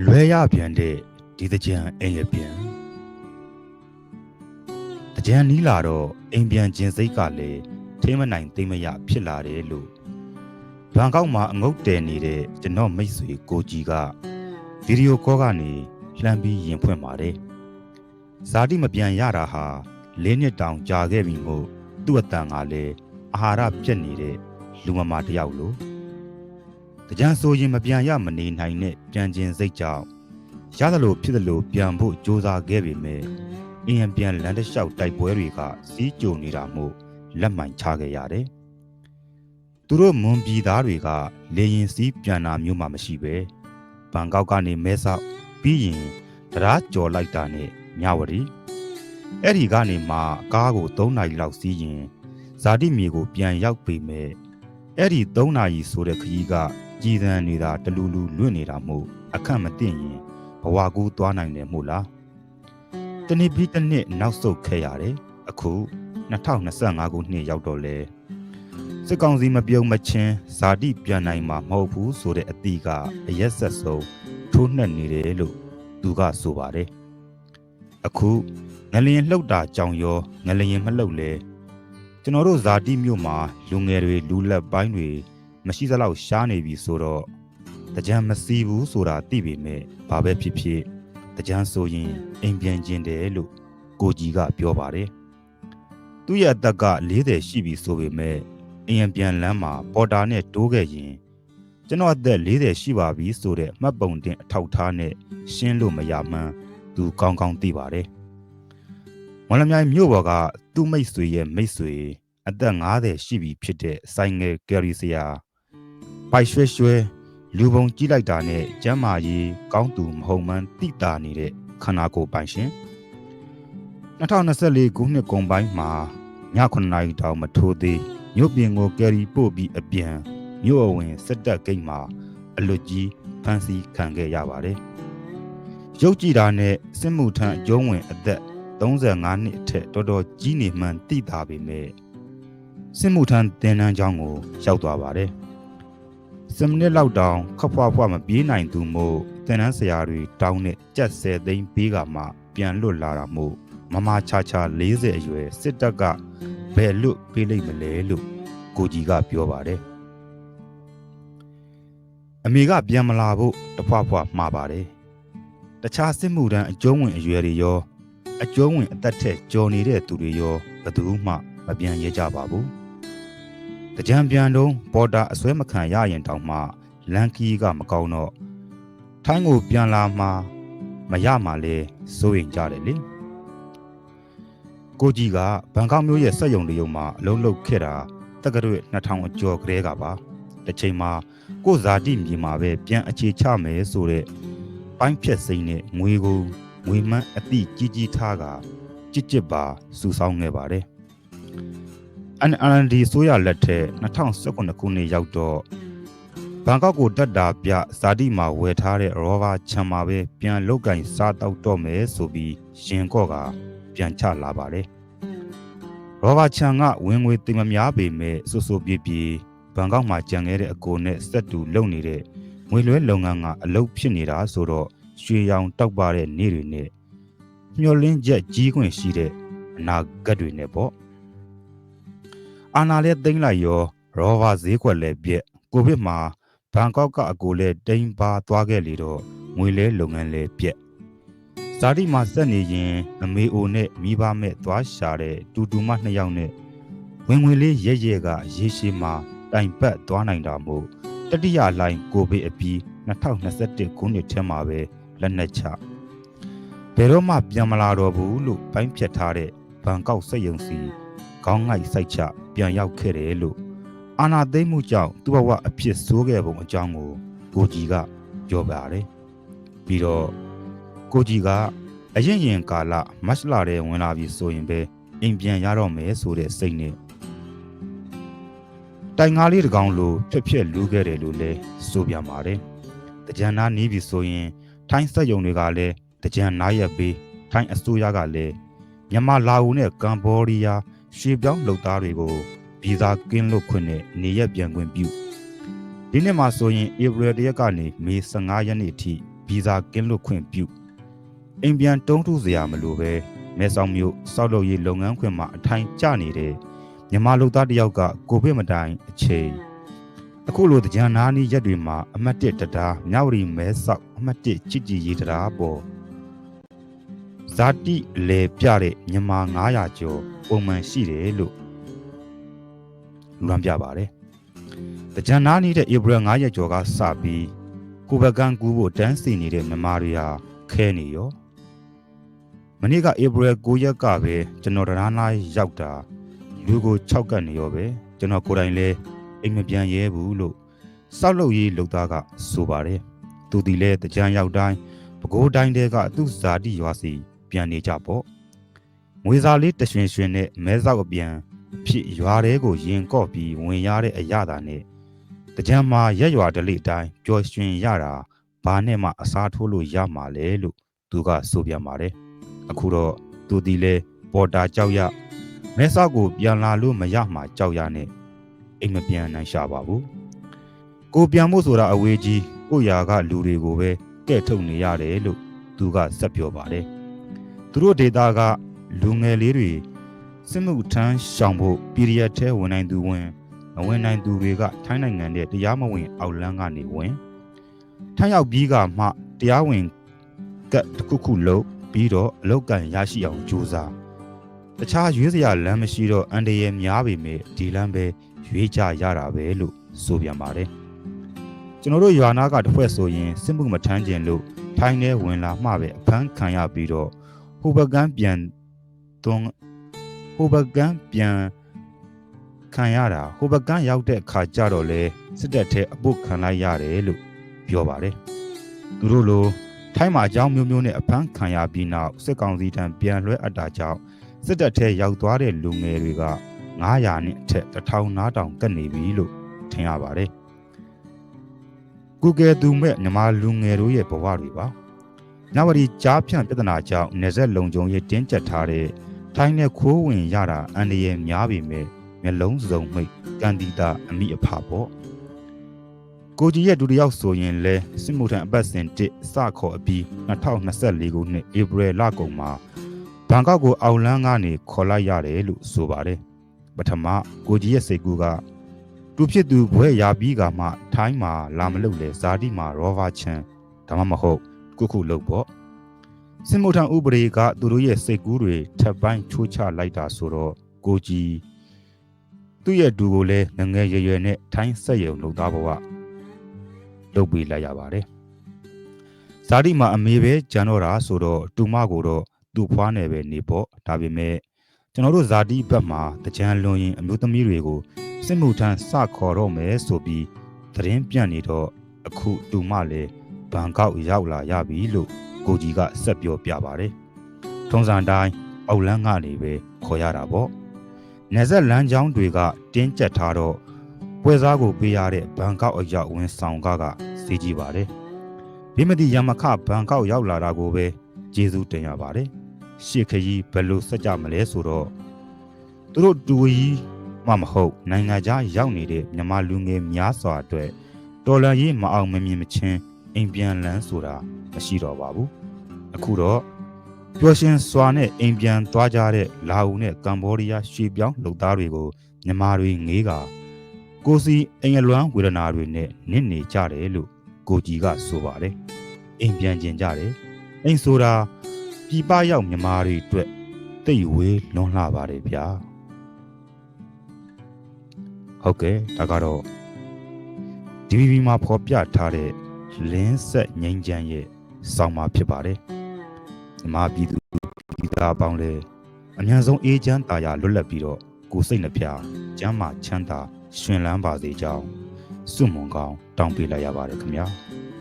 လွဲရပြန်တဲ့ဒီတကြံအိမ်ရပြန်တကြံနီးလာတော့အိမ်ပြန်ခြင်းစိတ်ကလည်းထိမနိုင်သိမ့်မရဖြစ်လာတယ်လို့ဘန်ကောက်မှာအငုတ်တယ်နေတဲ့ကျွန်တော်မိတ်ဆွေကိုကြီးကဗီဒီယိုကောကနေလှမ်းပြီးရင်ဖွင့်ပါတယ်ဇာတိမပြန်ရတာဟာလေးနှစ်တောင်ကြာခဲ့ပြီမို့သူ့အတန်ကလည်းအာဟာရပြက်နေတဲ့လူမမာတစ်ယောက်လို့တ ကြံဆိုရင်မပြန်ရမနေနိုင်တဲ့ပြန်ခြင်းစိတ်ကြောင့်ရသလိုဖြစ်သလိုပြန်ဖို့ကြိုးစားခဲ့ပေမဲ့အင်းပြန်လမ်းတစ်လျှောက်တိုက်ပွဲတွေကစီးကြုံနေတာမို့လက်မှန်ချခဲ့ရတယ်။သူတို့မွန်ပြည်သားတွေကလေရင်စီးပြန်တာမျိုးမှမရှိပဲဘန်ကောက်ကနေမဲဆောက်ပြီးရင်တရားကြော်လိုက်တာနဲ့မြဝတီအဲ့ဒီကနေမှကားကို3နာရီလောက်စီးရင်ဇာတိမြေကိုပြန်ရောက်ပေမဲ့အဲ့ဒီ3နာရီဆိုတဲ့ခရီးက ကြည်သံနေတာတလူလူလွင့်နေတာမို့အခက်မသိရင်ဘဝကူးသွားနိုင်တယ်မို့လားတနေ့ပြီးတစ်နှစ်နောက်ဆုတ်ခဲ့ရတယ်အခု2025ခုနှစ်ရောက်တော့လဲစစ်ကောင်စီမပြုံမချင်းဇာတိပြန်နိုင်မှာမဟုတ်ဘူးဆိုတဲ့အတီးကအရက်ဆက်ဆုံးထိုးနှက်နေတယ်လို့သူကဆိုပါတယ်အခုငလျင်လှုပ်တာကြောင်ရောငလျင်မလှုပ်လဲကျွန်တော်တို့ဇာတိမြို့မှာလူငယ်တွေလူလက်ပိုင်းတွေ မရှိသလောက်ရှားနေပြီဆိုတော့တကြံမစီဘူးဆိုတာသိပေမဲ့ဘာပဲဖြစ်ဖြစ်တကြံဆိုရင်အိမ်ပြန်ခြင်းတယ်လို့ကိုကြီးကပြောပါတယ်သူ့ရဲ့အသက်က40ရှိပြီဆိုပေမဲ့အိမ်ပြန်လမ်းမှာပေါ်တာနဲ့တိုးခဲ့ရင်ကျွန်တော်အသက်40ရှိပါပြီဆိုတဲ့မှတ်ပုံတင်အထောက်ထားနဲ့ရှင်းလို့မရမှန်းသူကောင်းကောင်းသိပါတယ်မွန်လမြိုင်မြို့ပေါ်ကသူ့မိတ်ဆွေရဲ့မိတ်ဆွေအသက်50ရှိပြီဖြစ်တဲ့ဆိုင်ငယ်ကယ်ရီဆရာ ပိုက်ရွှဲရွှဲလူပုံကြီးလိုက်တာနဲ့ကျမ်းမာရေးကောင်းသူမဟုတ်မှန်းတိတာနေတဲ့ခန္ဓာကိုယ်ပိုင်ရှင်2024ခုနှစ်ကုန်ပိုင်းမှာည9နာရီတောင်မထိုးသေးမြို့ပြင်ကိုကယ်ရီပို့ပြီးအပြန်မြို့အဝင်စစ်တပ်ဂိတ်မှာအလွတ်ကြီးဖမ်းဆီးခံခဲ့ရပါတယ်ရုပ်ကြည်တာနဲ့စစ်မှုထမ်းအကျုံးဝင်အသက်35နှစ်အထက်တော်တော်ကြီးနေမှန်းသိတာပေမဲ့စစ်မှုထမ်းတင်နန်းကျောင်းကိုရောက်သွားပါတယ်။ 10မိနစ်လောက်တောင်ခပ်ဖွားဖွားမပြေးနိုင်သူမို့တင်နန်းဆရာတွေတောင်းနဲ့ကြက်ဆယ်သိန်းပေးကမှပြန်လွတ်လာတာမို့မမချာချာ40အရွယ်စစ်တပ်ကဘယ်လွတ်ပေးလိုက်မလဲလို့ကိုကြီးကပြောပါတယ်။အမေကပြန်မလာဖို့တဖွားဖွားမှာပါတယ်။တခြားစစ်မှုထမ်းအကျုံးဝင်အရွယ်တွေရောအကျုံးဝင်အသက်ထက်ကြော်နေတဲ့သူတွေရောဘယ်သူမှမပြန်ရဲကြပါဘူး။တ ကြံပြန်တော့ပေါ်တာအစွဲမခံရရင်တောင်မှလန်ကီကမကောင်းတော့ထိုင်းကိုပြန်လာမှမရမှလဲစိုးရင်ကြတယ်လေ။ကိုကြီးကဘန်ကောက်မြို့ရဲ့စက်ယုံတရုံမှာအလုံးလုံးခဲ့တာတက္ကသိုလ်2000အကျော်ကလေးကပါ။တစ်ချိန်မှာကိုဇာတိမြေမှာပဲပြန်အခြေချမယ်ဆိုတဲ့ပိုင်းဖြတ်စိမ့်နဲ့ငွေကိုငွေမှန်းအတိကြီးကြီးထားကကြစ်ကြစ်ပါစူဆောင်းခဲ့ပါတယ်။ NRD ဆိုရလက်ထက်2019ခုနှစ်ရောက်တော့ဘန်ကောက်ကိုတက်တာပြဇာတိမှာဝယ်ထားတဲ့ရောဘာချံမှာပဲပြန်လုတ်ကင်စားတောက်တော့မယ်ဆိုပြီးရင်ကော့ကပြန်ချလာပါတယ်။ရောဘာချံကဝင်ငွေတင်မများပေမဲ့ဆူဆူပြေးပြေးဘန်ကောက်မှာကြံခဲ့တဲ့အကိုနဲ့စက်တူလုပ်နေတဲ့ငွေလွှဲလုပ်ငန်းကအလုပ်ဖြစ်နေတာဆိုတော့ရွှေရောင်တောက်ပါတဲ့နေ့တွေနဲ့မျောလင်းချက်ကြီးခွင့်ရှိတဲ့အနာဂတ်တွေနဲ့ပေါ့ အာနာလည်းသိမ့်လိုက်ရောရောဘာဈေးကွက်လည်းပြက်ကိုဗစ်မှာဘန်ကောက်ကအကိုလည်းတိမ်ပါသွားခဲ့လေတော့ငွေလဲလုပ်ငန်းလည်းပြက်ဇာတိမှာဆက်နေရင်အမေအိုနဲ့မိဘမဲ့သွားရှာတဲ့တူတူမနှစ်ယောက်နဲ့ဝင်ဝင်လေးရဲရဲကရေရှည်မှာတိုင်ပတ်သွားနိုင်တာမို့တတိယလိုင်းကိုဗစ်အပြီး2021ခုနှစ်ထဲမှာပဲလက်နက်ချဘယ်တော့မှပြန်မလာတော့ဘူးလို့ပိုင်းဖြတ်ထားတဲ့ဘန်ကောက်စက်ယုံစီ ခေါင်းငိုက်စိုက်ချပြန်ရောက်ခဲ့တယ်လို့အာနာသိမ့်မှုကြောင့်သူ့ဘဝအဖြစ်ဆိုးခဲ့ပုံအကြောင်းကိုကိုကြီးကပြောပါတယ်ပြီးတော့ကိုကြီးကအရင်ရင်ကာလမတ်လာတဲ့ဝင်လာပြီဆိုရင်ပဲအိမ်ပြန်ရတော့မယ်ဆိုတဲ့စိတ်နဲ့တိုင်ငါးလေးတကောင်လိုဖြက်ဖြက်လူးခဲ့တယ်လို့လဲဆိုပြန်ပါတယ်တကြံနာနီးပြီဆိုရင် ထိုင်းစက်ယုံတွေကလည်းတကြံနားရက်ပေးထိုင်းအစိုးရကလည်းမြန်မာလာအိုနဲ့ကမ်ဘောဒီးယား ရှေ့ပြောင်းလုပ်သားတွေကိုဗီဇာကင်းလွတ်ခွင့်နဲ့နေရက်ပြန်ခွင့်ပြုဒီနှစ်မှာဆိုရင်ဧပြီလရက်ကနေမေ15ရက်နေ့အထိဗီဗီဇာကင်းလွတ်ခွင့်ပြုအိမ်ပြန်တုံးထုစရာမလိုပဲမဲဆောင်မျိုးစောက်လုပ်ရေးလုပ်ငန်းခွင်မှာအထိုင်ကျနေတဲ့မြန်မာလူသားတစ်ယောက်ကကိုဗစ်မတိုင်အချိန်အခုလိုကြံနာနီးရက်တွေမှာအမှတ်1တရားမြဝတီမဲဆောက်အမှတ်1ချစ်ကြည်ရေးတရားပေါ် ဇာတိလေပြတဲ့မြန်မာ900ကျော်ပုံမှန်ရှိတယ်လို့လူရန်ပြပါတယ်။ကြံနာနီးတဲ့ဧပြီ9ရက်ကျော်ကစပြီးကိုဘကန်ကူဖို့တန်းစီနေတဲ့မြန်မာတွေဟာခဲနေရောမနေ့ကဧပြီ9ရက်ကပဲကျွန်တော်တရားနာရောက်တာလူကို6ကတ်နေရောပဲကျွန်တော်ကိုယ်တိုင်လဲအိမ်မပြန်ရဲဘူးလို့စောက်လုပ်ရေးလုပ်သားကဆိုပါတယ်သူဒီလဲတကြံရောက်တိုင်းပကိုးတိုင်းတဲကသူ့ဇာတိရွာစီ ပြန်နေကြပေါ့ငွေစာလေးတရွှင်ရွှင်နဲ့မဲဆောက်အပြန်ဖြစ်ရွာတဲကိုရင်ကော့ပြီးဝင်ရတဲ့အရသာနဲ့တကြံမှာရက်ရွာတလိတိုင်းပျော်ရွှင်ရတာဘာနဲ့မှအစားထိုးလို့ရမှာလဲလို့သူကဆိုပြန်ပါတယ်အခုတော့သူဒီလဲပေါ်တာကြောက်ရမဲဆောက်ကိုပြန်လာလို့မရမှာကြောက်ရနဲ့အိမ်မပြန်နိုင်ရှာပါဘူးကိုပြန်ဖို့ဆိုတာအဝေးကြီးကိုရာကလူတွေကိုပဲကဲ့ထုတ်နေရတယ်လို့သူကဆက်ပြောပါတယ် သူတို့ဒေတာကလူငယ်လေးတွေစစ်မှုထမ်းရှောင်ဖို့ပီရီယက်ထဲဝင်နိုင်သူဝင်မဝင်နိုင်သူတွေကထိုင်းနိုင်ငံရဲ့တရားမဝင်အောက်လမ်းကနေဝင်ထိုင်းရောက်ပြီးကမှတရားဝင်ကတ်တစ်ခုခုလုပ်ပြီးတော့အလောက်ကန်ရရှိအောင်ကြိုးစားတခြားရွေးစရာလမ်းမရှိတော့အန်တရယ်များပေမဲ့ဒီလမ်းပဲရွေးကြရတာပဲလို့ဆိုပြန်ပါတယ်ကျွန်တော်တို့ရွာနာကတစ်ဖွဲ့ဆိုရင်စစ်မှုမထမ်းကျင်လို့ထိုင်းထဲဝင်လာမှပဲအဖမ်းခံရပြီးတော့ ဟိုဘကန်ပြန်သွန်းဟိုဘကန်ပြန်ခံရတာဟိုဘကန်ရောက်တဲ့အခါကျတော့လေစစ်တပ်ထဲအပုတ်ခံလိုက်ရတယ်လို့ပြောပါတယ်သူတို့လိုထိုင်းမှာအကြောင်းမျိုးမျိုးနဲ့အဖမ်းခံရပြီးနောက်စစ်ကောင်စီထံပြန်လွှဲအပ်တာကြောင့်စစ်တပ်ထဲရောက်သွားတဲ့လူငယ်တွေက900နဲ့အထက်1000နားတောင်ကတ်နေပြီလို့ထင်ရပါတယ်။ Google သူမဲ့မြန်မာလူငယ်တို့ရဲ့ဘဝတွေပါ။ ညဝတီကြားဖြန့်ပြဿနာကြောင့်နေဆက်လုံခြုံရေးတင်းကျပ်ထားတဲ့ထိုင်းနဲ့ခိုးဝင်ရတာအန္တရာယ်များပေမဲ့မျက်လုံးစုံမိတ်ကန်ဒီတာအမိအဖပေါ့။ကိုကြီးရဲ့ဒုတိယဆိုရင်လဲစစ်မှုထမ်းအပတ်စဉ်1စခေါ်အပြီး2024ခုနှစ်ဧပြီလကုန်မှာဘန်ကောက်ကိုအောင်လန်းကနေခေါ်လိုက်ရတယ်လို့ဆိုပါတယ်ပထမကိုကြီးရဲ့စိတ်ကူးကသူဖြစ်သူဘွဲရပြီးကမှထိုင်းမှာလာမလုပ်လေဇာတိမှာရောဘာချန်ဒါမှမဟုတ် ကုခုလုပ်ပေါ့စင်မထံဥပဒေကသူတို့ရဲ့စိတ်ကူးတွေထပ်ပိုင်းချိုးချလိုက်တာဆိုတော့ကိုကြီးသူ့ရဲ့ဒူကိုလည်းငငယ်ရွယ်ရွယ်နဲ့ထိုင်းဆက်ရုံလုပ်သားဘဝလုပ်ပေးလိုက်ရပါတယ်ဇာတိမှာအမေပဲကြံတော့တာဆိုတော့တူမကိုတော့သူ့ဖွားနယ်ပဲနေပေါ့ဒါပေမဲ့ကျွန်တော်တို့ဇာတိဘက်မှာတကြံလွန်ရင်အမျိုးသမီးတွေကိုစစ်မှုထမ်းစခေါ်တော့မယ်ဆိုပြီးသတင်းပြန့်နေတော့အခုတူမလည်း ဘန်ကောက်ရောက်လာရပြီလို့ကိုကြီးကဆက်ပြောပြပါတယ်။ထုံးစံတိုင်းအောက်လန်းကနေပဲခေါ်ရတာပေါ့။နေဆက်လမ်းကြောင်းတွေကတင်းကျပ်ထားတော့ပွဲစားကိုပေးရတဲ့ဘန်ကောက်အရောက်ဝင်ဆောင်ကကစီးကြည့်ပါတယ်။ဘေးမတိရမခဘန်ကောက်ရောက်လာတာကိုပဲကျေးဇူးတင်ရပါတယ်။ရှေ့ခရီးဘယ်လိုဆက်ကြမလဲဆိုတော့သူတို့တူကြီးမှမဟုတ်နိုင်ငံခြားရောက်နေတဲ့မြန်မာလူငယ်များစွာအတွက်တော်လန်ရေးမအောင်မမြင်မချင်း အိမ်ပြန်လန်းဆိုတာမရှိတော့ပါဘူးအခုတော့ပျော်ရွှင်စွာနဲ့အိမ်ပြန်သွားကြတဲ့လာအိုနဲ့ကမ္ဘောဒီးယားရွှေပြောင်းလူသားတွေကိုမြန်မာတွေငေးကကိုစီအင်္ဂလွမ်းဝေဒနာတွေနဲ့နစ်နေကြတယ်လို့ကိုကြီးကဆိုပါတယ်အိမ်ပြန်ကျင်ကြတယ်အိမ်ဆိုတာပြည်ပရောက်မြန်မာတွေအတွက်တိတ်ဝေးလွန်လှပါတယ်ဗျာဟုတ်ကဲ့ဒါကတော့ DVB မှာဖော်ပြထားတဲ့ လင်းဆက်ငိမ့်ချမ်းရဲ့စောင်းမှာဖြစ်ပါတယ်။မြမပြည်သူပြည်သားပေါင်းလဲအများဆုံးအေးချမ်းတာယာလွတ်လပ်ပြီးတော့ကိုယ်စိတ်နှပြကျမ်းမာချမ်းသာရှင်လန်းပါစေကြောင်းစွမွန်ကောင်းတောင်းပေးလိုက်ရပါတယ်ခင်ဗျာ။